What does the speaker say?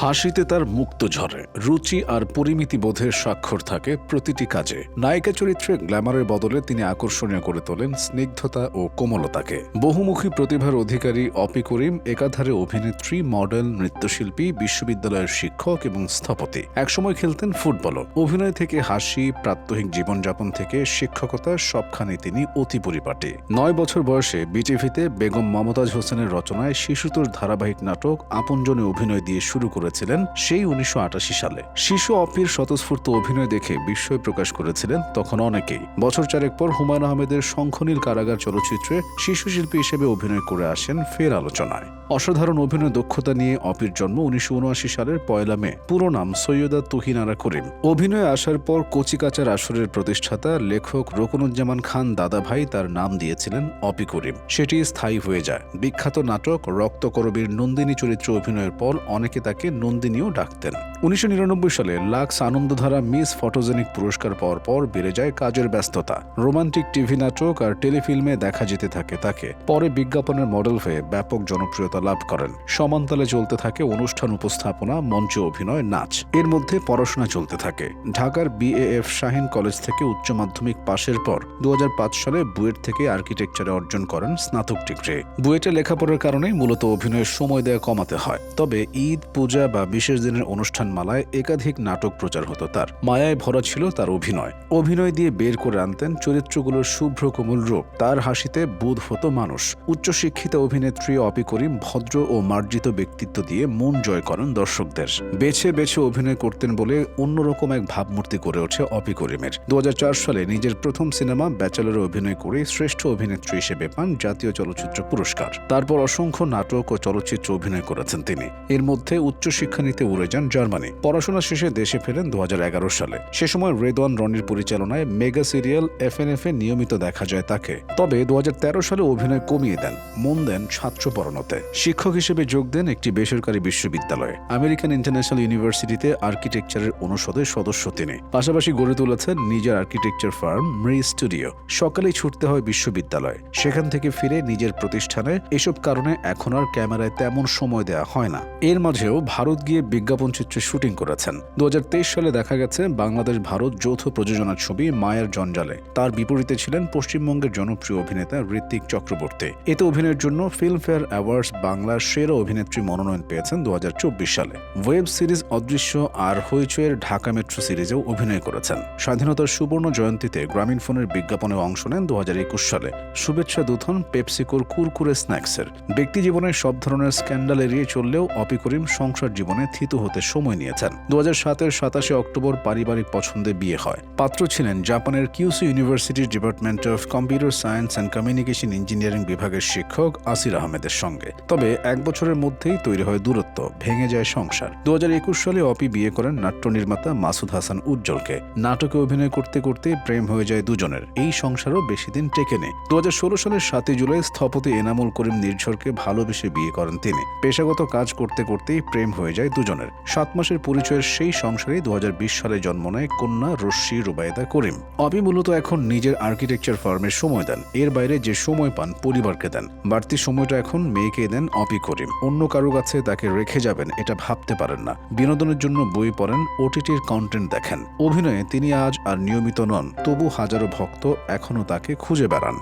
হাসিতে তার মুক্ত ঝরে রুচি আর পরিমিতি বোধের স্বাক্ষর থাকে প্রতিটি কাজে। নায়িকা চরিত্রে গ্ল্যামারের বদলে তিনি আকর্ষণীয় করে তোলেন স্নিগ্ধতা ও কোমলতাকে। বহুমুখী প্রতিভার অধিকারী অপি করিম, একাধারে অভিনেত্রী, মডেল, নৃত্যশিল্পী, বিশ্ববিদ্যালয়ের শিক্ষক এবং স্থপতি। একসময় খেলতেন ফুটবলও। অভিনয় থেকে হাসি, প্রাত্যহিক জীবনযাপন থেকে শিক্ষকতা সবখানে তিনি অতি পরিপাটি। নয় বছর বয়সে বিটিভিতে বেগম মমতাজ হোসেনের রচনায় শিশুতোষ ধারাবাহিক নাটক, আপনজনে অভিনয় দিয়ে শুরু করেছিলেন সেই উনিশশো আটাশি সালে। শিশু অপির স্বতঃস্ফূর্ত অভিনয় দেখে বিস্ময় প্রকাশ করেছিলেন তখন অনেকেই। বছর চারেক পর হুমায়ুন আহমেদের শঙ্খনীল কারাগার চলচ্চিত্রে শিশু শিল্পী হিসেবে অভিনয় করে আসেন ফের আলোচনায়। অসাধারণ অভিনয় দক্ষতা নিয়ে অপির জন্ম উনিশশো উনআশি সালের পয়লা মে। পুরো নাম সৈয়দা তুহিনারা করিম। অভিনয়ে আসার পর কচিকাচার আসরের প্রতিষ্ঠাতা, লেখক রকুনুজ্জামান খান দাদাভাই তার নাম দিয়েছিলেন অপি করিম। সেটি স্থায়ী হয়ে যায়। বিখ্যাত নাটক রক্তকরবীর নন্দিনী চরিত্রে অভিনয়ের পর অনেকে তাকে নন্দিনীও ডাকতেন। উনিশশো নিরানব্বই সালে লাক্স আনন্দধারা মিস ফটোজেনিক পুরস্কার পাওয়ার পর বেড়ে যায় কাজের ব্যস্ততা। রোমান্টিক টিভি নাটক আর টেলিফিল্মে দেখা যেতে থাকে তাকে। পরে বিজ্ঞাপনের মডেল হয়ে ব্যাপক জনপ্রিয়তা লাভ করেন। সমান্তলে চলতে থাকে অনুষ্ঠান উপস্থাপনা, মঞ্চ অভিনয়, নাচ। এর মধ্যে পড়াশোনা চলতে থাকে। ঢাকার বিএএফ শাহিন কলেজ থেকে উচ্চ মাধ্যমিক পাশের পর দু সালে বুয়েট থেকে আর্কিটেকচারে অর্জন করেন স্নাতক ডিগ্রি। বুয়েটে লেখাপড়ার কারণে মূলত অভিনয়ের সময় দেয়া কমাতে হয়। তবে ঈদ, পূজা বা বিশেষ দিনের অনুষ্ঠান মালায় একাধিক নাটক প্রচার হতো তার। মায়ায় ভরা ছিল তার অভিনয়। অভিনয় দিয়ে বের করে আনতেন চরিত্রগুলোর শুভ্র কোমল রূপ। তার হাসিতে বোধ হতো মানুষ। উচ্চশিক্ষিত অভিনেত্রী অপি করিম ভদ্র ও মার্জিত ব্যক্তিত্ব দিয়ে মন জয় করেন দর্শকদের। বেছে বেছে অভিনয় করতেন বলে অন্যরকম এক ভাবমূর্তি করে ওঠে অপি করিমের। দু সালে নিজের প্রথম সিনেমা ব্যাচেলরে অভিনয় করে শ্রেষ্ঠ অভিনেত্রী হিসেবে পান জাতীয় চলচ্চিত্র পুরস্কার। তারপর অসংখ্য নাটক ও চলচ্চিত্র অভিনয় করেছেন তিনি। এর মধ্যে উচ্চশিক্ষা নিতে উড়ে যান জার্মানি। পড়াশোনা শেষে দেশে ফেরেন দু হাজার এগারো সালে। সে সময় রেদওয়ান রনির পরিচালনায় mega serial F N F এ নিয়মিত দেখা যায় তাকে। তবে দু হাজার তেরো সালে অভিনয় কমিয়ে দেন, মন দেন ছাত্র পড়ানোতে শিক্ষক হিসেবে যোগ দেন একটি বেসরকারি বিশ্ববিদ্যালয়ে। আমেরিকান ইন্টারন্যাশনাল ইউনিভার্সিটিতে আর্কিটেকচারের অনুষদের সদস্য তিনি। পাশাপাশি গড়ে তুলেছেন নিজের আর্কিটেকচার ফার্ম মৃ স্টুডিও। সকালেই ছুটতে হয় বিশ্ববিদ্যালয়ে। সেখান থেকে ফিরে নিজের প্রতিষ্ঠানে। এসব কারণে এখন আর ক্যামেরায় তেমন সময় দেওয়া হয় না। এর মাঝেও ভারত গিয়ে বিজ্ঞাপন চিত্রে শুটিং করেছেন। দু হাজার তেইশ সালে দেখা গেছে বাংলাদেশ ভারত যৌথ প্রযোজনার ছবি মায়ের জঞ্জালে। তার বিপরীতে ছিলেন পশ্চিমবঙ্গের জনপ্রিয় অভিনেতা ঋত্বিক চক্রবর্তী। এতে অভিনয়ের জন্য ফিল্মফেয়ার অ্যাওয়ার্ডস বাংলার সেরা অভিনেত্রী মনোনয়ন পেয়েছেন দু হাজার চব্বিশ সালে। ওয়েব সিরিজ অদৃশ্য আর হইচয়ের ঢাকা মেট্রো সিরিজেও অভিনয় করেছেন। স্বাধীনতার সুবর্ণ জয়ন্তীতে গ্রামীণ ফোনের বিজ্ঞাপনে অংশ নেন দু সালে। শুভেচ্ছা দূত হন পেপসিকোর কুরকুরে স্ন্যাক্সের। ব্যক্তি জীবনে সব ধরনের স্ক্যান্ডাল এড়িয়ে চললেও অপি করিম সংসার জীবনে থিতু হতে সময় নিয়েছেন। দু সাতের সাতাশে অক্টোবর পারিবারিক পছন্দে বিয়ে হয়। পাত্র ছিলেন জাপানের কিউসি ইউনিভার্সিটির department of computer science and communication engineering বিভাগের শিক্ষক আসির আহমেদের সঙ্গে। তবে এক বছরের মধ্যেই তৈরি হয় দূরত্ব, ভেঙে যায় সংসার। দু হাজার একুশ সালে অপি বিয়ে করেন নাট্য নির্মাতা মাসুদ হাসান উজ্জ্বলকে। নাটকে অভিনয় করতে করতে প্রেম হয়ে যায় দুজনের। এই সংসারও বেশি দিন টেকে নেই দু সালের সাতই জুলাই স্থপতি এনামুল করিম নির্ঝরকে ভালোবেসে বিয়ে করেন তিনি। পেশাগত কাজ করতে করতেই প্রেম হয়ে যায় দুজনের। সাত মাসের পরিচয়ের সেই সংসারেই দু সালে জন্ম নেয় কন্যা রশ্মি রুবায়দা করিম। অপি মূলত এখন নিজের আর্কিটেকচার ফার্মে সময় দেন। এর বাইরে যে সময় পান পরিবারকে দেন। বাড়তি সময়টা এখন মেয়েকে দেন অপি করিম। অন্য কারও কাছে তাকে রেখে যাবেন, এটা ভাবতে পারেন না। বিনোদনের জন্য বই পড়েন, ওটিটির কন্টেন্ট দেখেন। অভিনয়ে তিনি আজ আর নিয়মিত নন, তবু হাজারো ভক্ত এখনও তাকে খুঁজে বেড়ান।